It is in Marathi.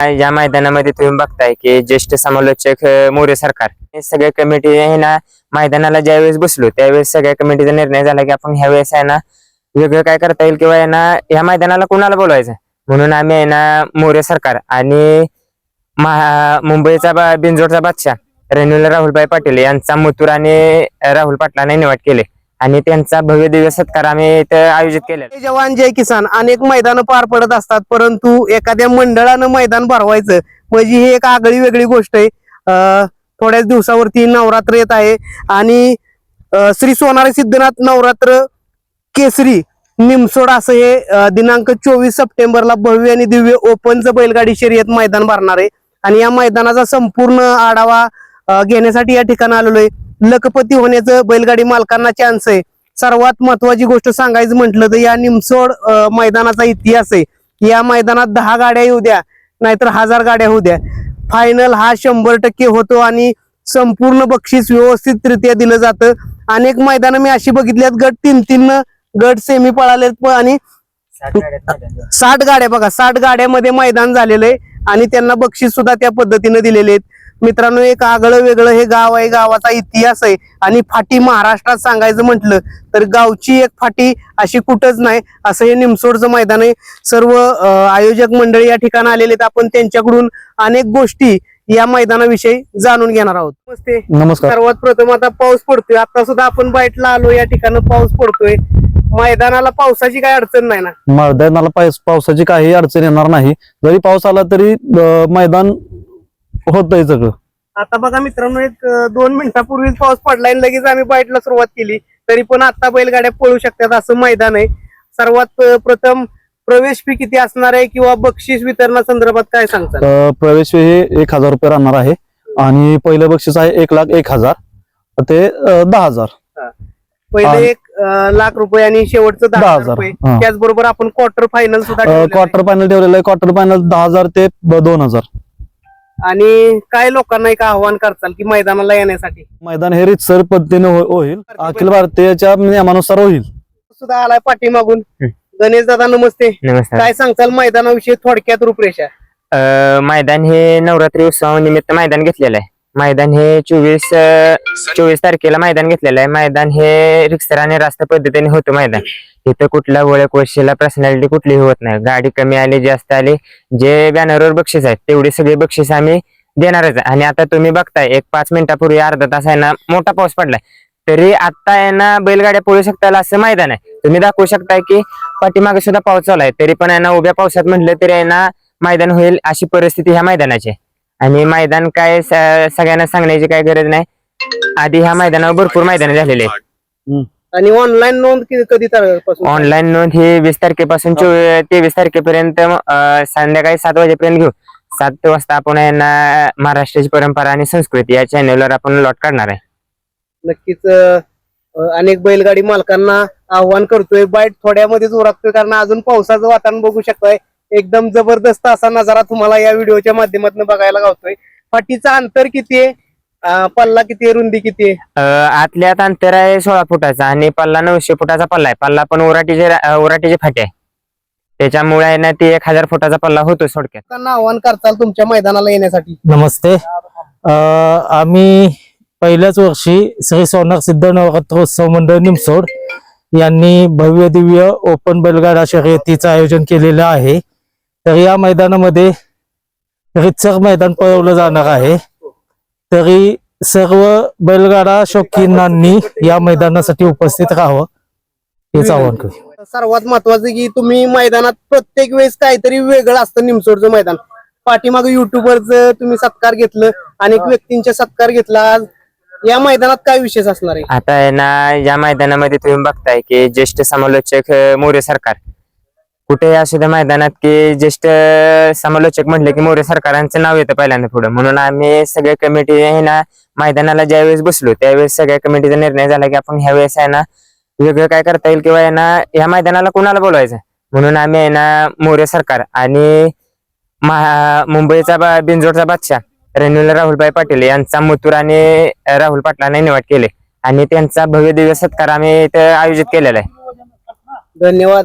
या मैदानामध्ये तुम्ही बघताय की ज्येष्ठ समालोचक मोरे सरकार. हे सगळ्या कमिटी आहे ना मैदानाला ज्यावेळेस बसलो त्यावेळेस सगळ्या कमिटीचा निर्णय झाला की आपण ह्या वेळेस आहे ना वेगळं काय करता येईल किंवा आहे ना या मैदानाला कोणाला बोलवायचं? म्हणून आम्ही आहे ना मोरे सरकार आणि महा मुंबईचा बा- बिंजोडचा बादशाह रेणुला राहुलभाई पाटील यांचा मुतूर आणि राहुल पाटलाने निवड केले. आणि त्यांचा भव्य दिव्य सत्कार आम्ही इथं आयोजित केलेला जय जवान जय किसान अनेक मैदान पार पडत असतात परंतु एखाद्या मंडळानं मैदान भरवायचं म्हणजे ही एक आगळी वेगळी गोष्ट आहे. अं, थोड्याच दिवसावरती नवरात्र येत आहे आणि अं, श्री सोनारी सिद्धनाथ नवरात्र केसरी निमसोड असं हे अं, दिनांक चोवीस सप्टेंबरला भव्य आणि दिव्य ओपनचं बैलगाडी शर्यत मैदान भरणार आहे. आणि या मैदानाचा संपूर्ण आढावा अं, घेण्यासाठी या ठिकाणी आलेलो आहे. लखपती होण्याचं बैलगाडी मालकांना चान्स आहे. सर्वात महत्वाची गोष्ट सांगायचं म्हटलं तर या निमसोड मैदानाचा इतिहास आहे. या मैदानात दहा गाड्या येऊ द्या नाहीतर हजार गाड्या होऊ द्या. फायनल हा शंभर टक्के होतो आणि संपूर्ण बक्षीस व्यवस्थितरित्या दिलं जातं. अनेक मैदानं मी अशी बघितल्यात गट तीन तीन गट सेमी पळालेत आणि साठ गाड्या बघा साठ गाड्यामध्ये मैदान झालेलं आहे. आणि त्यांना बक्षीस सुद्धा त्या पद्धतीने दिलेले आहेत. मित्रांनो एक आगळं वेगळं हे गाव आहे. गावाचा इतिहास आहे. आणि फाटी महाराष्ट्रात सांगायचं म्हटलं तर गावची एक फाटी अशी कुठंच नाही. असं हे निमसोडचं मैदान आहे. सर्व आयोजक मंडळी या ठिकाणी आलेले आहेत. आपण त्यांच्याकडून अनेक गोष्टी या मैदानाविषयी जाणून घेणार आहोत. नमस्ते. नमस्कार. सर्वात प्रथम आता पाऊस पडतोय. आता सुद्धा आपण बाईटला आलो. या ठिकाणी पाऊस पडतोय. मैदानाला पावसाची काय अडचण नाही ना? मैदानाला पाऊस पावसाची काही अडचण येणार नाही. जरी पाऊस आला तरी अं, मैदान होतंय सगळं. आता बघा मित्रांनो एक अं, दोन मिनिटापूर्वीच पाऊस पडलाय आणि लगेच आम्ही बाईटला सुरुवात केली. तरी पण आता बैलगाड्या पळू शकतात असं मैदान आहे. सर्वात अं, प्रथम प्रवेश फी किती असणार आहे किंवा बक्षीस वितरणासंदर्भात काय सांगतात अं, प्रवेश फी हे एक हजार रुपये राहणार आहे. आणि पहिलं बक्षीस आहे एक लाख एक हजार. ते अं, दहा हजार. पहिले एक अं, लाख रुपये आणि शेवटचं दहा हजार रुपये. हा. त्याचबरोबर आपण क्वार्टर फायनल सुद्धा ठेवलेलं आहे. क्वार्टर फायनल ठेवलेलं आहे. क्वार्टर फायनल दहा हजार ते ब- दोन हजार. आणि काय लोकांना एक आव्हान करताल की मैदानाला येण्यासाठी? मैदान हे रितसर पद्धतीने हो- होईल. अखिल भारतीयच्या नियमानुसार होईल. सुद्धा आलाय पाठीमागून. गणेश दादा नमस्ते. नमस्कार. काय सांगताल मैदानाविषयी थोडक्यात रूपरेषा? अ, मैदान हे नवरात्री उत्सवानिमित्त मैदान घेतलेलं आहे. मैदान हे चोवीस चोवीस तारखेला मैदान घेतलेलं आहे. मैदान हे रिक्सर आणि रास्त पद्धतीने होतं मैदान. इथं कुठला ओळख वशीला पर्सनॅलिटी कुठलीही होत नाही. गाडी कमी आली जास्त आली जे बॅनरवर बक्षीस आहेत तेवढी सगळी बक्षीस आम्ही देणारच आहे. आणि आता तुम्ही बघताय एक पाच मिनिटापूर्वी अर्धा तास आहे ना मोठा पाऊस पडलाय. तरी आता आहे ना बैलगाड्या पळू शकताल असं मैदान आहे. तुम्ही दाखवू शकताय की पाठीमागे सुद्धा पाऊस चालू आहे. तरी पण आहे ना उभ्या पावसात म्हटलं तरी आहे ना मैदान होईल अशी परिस्थिती ह्या मैदानाची आहे. आणि मैदान काय स- सगळ्यांना सांगण्याची काय गरज नाही. आधी ह्या मैदानावर भरपूर मैदान झालेले आहेत. आणि ऑनलाईन नोंद कि- कधी ऑनलाईन नोंद ही वीस तारखेपासून चो- तेवीस तारखेपर्यंत अं, संध्याकाळी सात वाजेपर्यंत घेऊ. सात वाजता आपण आहे ना महाराष्ट्राची परंपरा आणि संस्कृती या चॅनलवर आपण लॉट काढणार आहे. नक्कीच अं, अनेक बैलगाडी मालकांना आव्हान करतोय. बाईट थोड्यामध्येच उरकतोय कारण अजून पावसाचं वातावरण बघू शकताय. एकदम जबरदस्त असा नजारा तुम्हाला या व्हिडिओच्या माध्यमातून बघायला गावतोय. फाटीचा अंतर किती आहे? पल्ला किती आहे? रुंदी किती आहे? अं, आतल्या आत अंतर आहे सोळा फुटाचा आणि पल्ला नऊशे फुटाचा पल्ला आहे. पल्ला पण ओराटीचे ओराटीचे फाटे आहे. त्याच्यामुळे आहे ना ते एक हजार फुटाचा पल्ला होतो सोडक्यात. लोकांना आव्हान करताल तुमच्या मैदानाला येण्यासाठी. नमस्ते. अ, आम्ही पहिल्याच वर्षी श्री सोनार सिद्ध नवरात्रोत्सव मंडळ निमसोड यांनी भव्य दिव्य ओपन बैलगाडा शर्यतीचं आयोजन केलेलं आहे. तर या मैदानामध्ये रितसर मैदान पळवलं जाणार आहे. तरी सर्व बैलगाडा शौकीनांनी या मैदानासाठी उपस्थित राहावं हेच आवाहन करू. सर्वात महत्वाचं की तुम्ही मैदानात प्रत्येक वेळेस काहीतरी वेगळं असतं निमसोडचं मैदान. पाठीमाग युट्यूबरचं तुम्ही सत्कार घेतलं अनेक व्यक्तींचे सत्कार घेतला आज या मैदानात काय विशेष असणार आहे? आता आहे ना या मैदानामध्ये तुम्ही बघताय की ज्येष्ठ समालोचक अं, मोरे सरकार. कुठेही असू द्या मैदानात की ज्येष्ठ समालोचक म्हटले की मोरे सरकारांचं नाव येतं पहिल्यांदा पुढे. म्हणून आम्ही सगळ्या कमिटी आहे ना मैदानाला ज्यावेळेस बसलो त्यावेळेस सगळ्या कमिटीचा निर्णय झाला की आपण ह्या वेळेस आहे ना वेगळं काय करता येईल किंवा आहे ना ह्या मैदानाला कोणाला बोलवायचं? म्हणून आम्ही आहे ना मोरे सरकार आणि महा मुंबईचा बिंजोडचा बादशाह रेणुला राहुलभाई पाटील यांचा मुतूर आणि राहुल पाटलांना निवड केले. आणि त्यांचा भव्य दिव्य सत्कार आम्ही इथं आयोजित केलेला आहे. धन्यवाद.